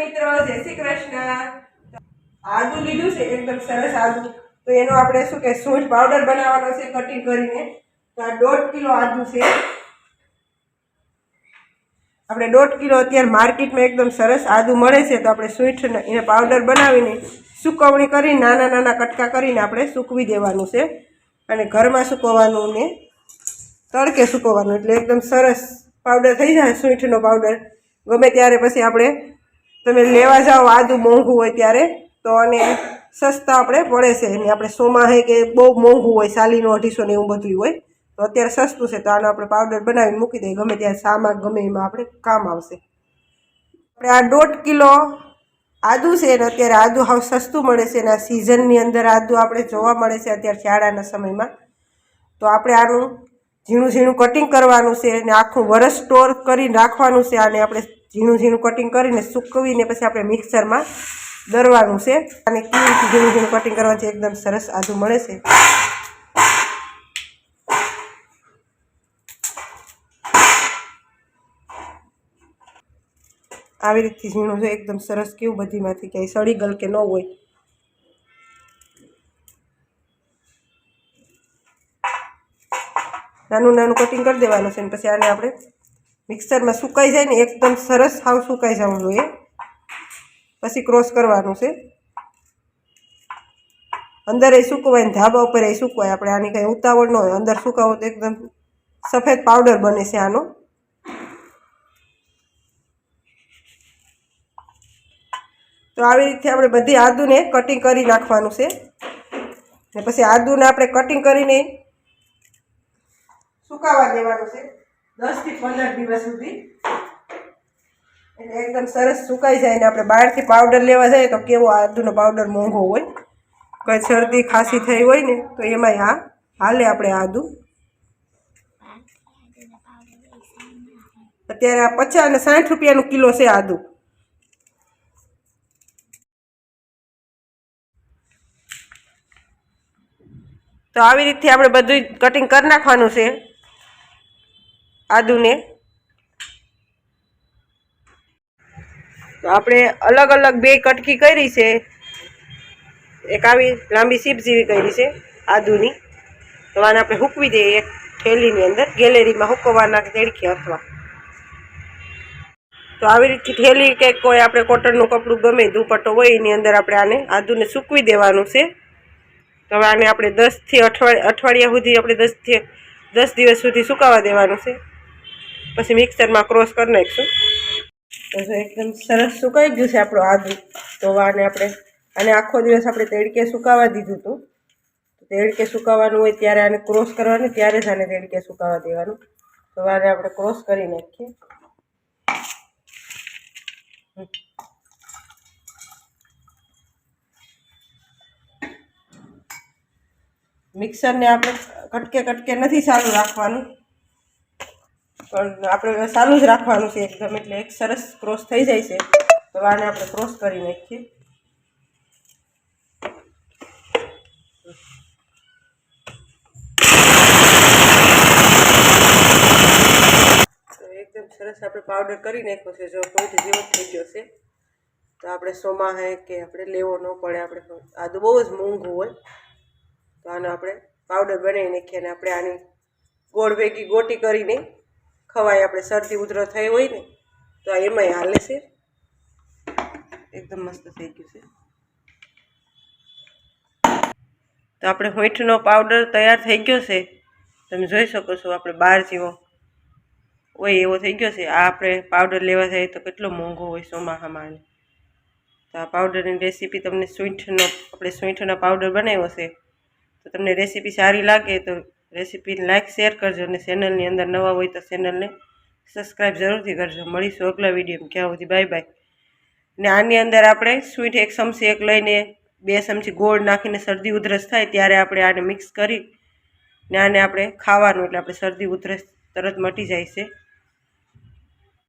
મિત્રો, જય શ્રી કૃષ્ણ. આદુ લીધું છે, એકદમ સરસ આદુ. તો એનો આપણે શું કે સૂંઠ પાવડર બનાવવાનો છે કટિંગ કરીને. તો આ દોઢ કિલો આદુ છે. આપણે દોઢ કિલો અત્યારે માર્કેટમાં એકદમ સરસ આદુ મળે છે, તો આપણે સૂંઠ એને પાવડર બનાવીને સુકવણી કરીને, નાના નાના કટકા કરીને આપણે સૂકવી દેવાનું છે. અને ઘરમાં સૂકવવાનું ને તડકે સૂકવવાનું, એટલે એકદમ સરસ પાવડર થઈ જાય સૂંઠનો પાવડર ગમે ત્યારે પછી આપણે તમે લેવા જાઓ આદુ મોંઘું હોય ત્યારે, તો અને સસ્તા આપણે પડે છે. અને આપણે સોમાં હે કે બહુ મોંઘું હોય, સાલીનું અઢીસો ને એવું બધું હોય, તો અત્યારે સસ્તું છે. તો આનો આપણે પાવડર બનાવીને મૂકી દઈએ. ગમે ત્યારે સામાં ગમે એમાં આપણે કામ આવશે. આપણે આ દોઢ કિલો આદુ છે અને અત્યારે આદુ હાવ સસ્તું મળે છે. અને આ સિઝનની અંદર આદુ આપણે જોવા મળે છે અત્યારે શિયાળાના સમયમાં. તો આપણે આનું ઝીણું ઝીણું કટિંગ કરવાનું છે અને આખું વરસ સ્ટોર કરીને રાખવાનું છે. અને આપણે ઝીણું ઝીણું કટિંગ કરીને સૂકવીને પછી આપણે મિક્સરમાં દરવાનું છે. અને કેવી ઝીણું ઝીણું કટિંગ કરવાથી એકદમ સરસ આદુ મળે છે. આવી રીતથી ઝીણું છે, એકદમ સરસ કેવું બધીમાંથી ક્યાંય સડી ગલ કે ન હોય. નાનું નાનું કટિંગ કરી દેવાનું છે ને પછી આને આપણે મિક્સરમાં સુકાઈ જાય ને એકદમ સરસ સાવ સુકાઈ જવું જોઈએ. પછી ક્રોસ કરવાનું છે. અંદર એ સૂકવાય ને ધાબા ઉપર એ સૂકવાય. આપણે આની કંઈ ઉતાવળ ન હોય. અંદર સુકાવો તો એકદમ સફેદ પાવડર બને છે આનો. તો આવી રીતે આપણે બધી આદુને કટિંગ કરી નાખવાનું છે. ને પછી આદુને આપણે કટિંગ કરીને સુકાવા દેવાનું છે. દસથી પંદર દિવસ સુધી. એટલે એકદમ સરસ સુકાઈ જાય ને આપણે બહારથી પાવડર લેવા જઈએ તો કેવો આદુનો પાવડર મોંઘો હોય. કંઈ શરદી ખાંસી થઈ હોય ને તો એમાંય હા, હાલે આપણે આદુ. અત્યારે આ પચાસ અને સાઠ રૂપિયાનું કિલો છે આદુ. તો આવી રીતે આપણે બધું કટિંગ કરી નાખવાનું છે. આદુને. આપણે અલગ અલગ બે કટકી કરી છે. એક આવી લાંબી સીપ જેવી કરી છે, આદુની. તો આને આપણે હૂકવી દઈએ એક થેલીની અંદર, ગેલેરીમાં હૂકવવાના દેડખી અથવા. તો આવી રીતે થેલી કે કોઈ આપણે કોટનનું કપડું ગમે દુપટ્ટો હોય, એની અંદર આપણે આને આદુને સૂકવી દેવાનું છે. તો હવે આને આપણે દસથી અઠવાડિયા અઠવાડિયા સુધી આપણે દસથી, દસ દિવસ સુધી સુકાવા દેવાનું છે. પછી મિક્સરમાં ક્રોસ કરી નાખીશું. તો એકદમ સરસ સુકાઈ ગયું છે આપણું આદુ તો આને આપણે. આને આખો દિવસ આપણે તેડકે સુકાવા દીધું હતું. તેડકે સુકાવાનું હોય ત્યારે આને ક્રોસ કરવાનું, ત્યારે જ આને તેડકે સુકાવા દેવાનું. તો આને આપણે ક્રોસ કરી નાખીએ. મિક્સરને આપણે કટકે કટકે નથી સારું રાખવાનું. પણ આપણે સારું જ રાખવાનું છે એકદમ એટલે એક સરસ ક્રોસ થઈ જાય છે. તો આને આપણે ક્રોસ કરી નાખીએ. તો એકદમ સરસ આપણે પાવડર કરી નાખ્યો છે. જો કોઈ જેવો થઈ ગયો છે. તો આપણે સોમા હે કે આપણે લેવો ન પડે, આપણે આદુ બહુ જ મોંઘું હોય. તો આનો આપણે પાવડર બનાવી નાખીએ અને આપણે આની ગોળ ભેગી ગોટી કરીને ખવાય, આપણે શરદી ઉધરો થઈ હોય ને, તો આ એમાંય હાલે છે. એકદમ મસ્ત થઈ ગયું છે. તો આપણે હોઠનો પાવડર તૈયાર થઈ ગયો છે. તમે જોઈ શકો છો, આપણે બહાર જેવો હોય એવો થઈ ગયો છે. આ આપણે પાવડર લેવા જઈએ તો કેટલો મોંઘો હોય ચોમાસામાં તો આ પાવડરની રેસીપી તમને સ્વીટનો આપણે સ્વીટનો પાવડર બનાવ્યો છે. તો તમને રેસીપી સારી લાગે તો રેસીપીને લાઇક શેર કરજો અને ચેનલની અંદર નવા હોય તો ચેનલને સબસ્ક્રાઈબ જરૂરથી કરજો. મળીશું અગલા વિડીયોમાં ક્યાં સુધી બાય બાય ને આની અંદર આપણે સ્વીટ એક ચમચી એક લઈને બે ચમચી ગોળ નાખીને શરદી ઉધરસ થાય ત્યારે આપણે આને મિક્સ કરી ને આને આપણે ખાવાનું એટલે આપણે શરદી ઉધરસ તરત મટી જાય છે.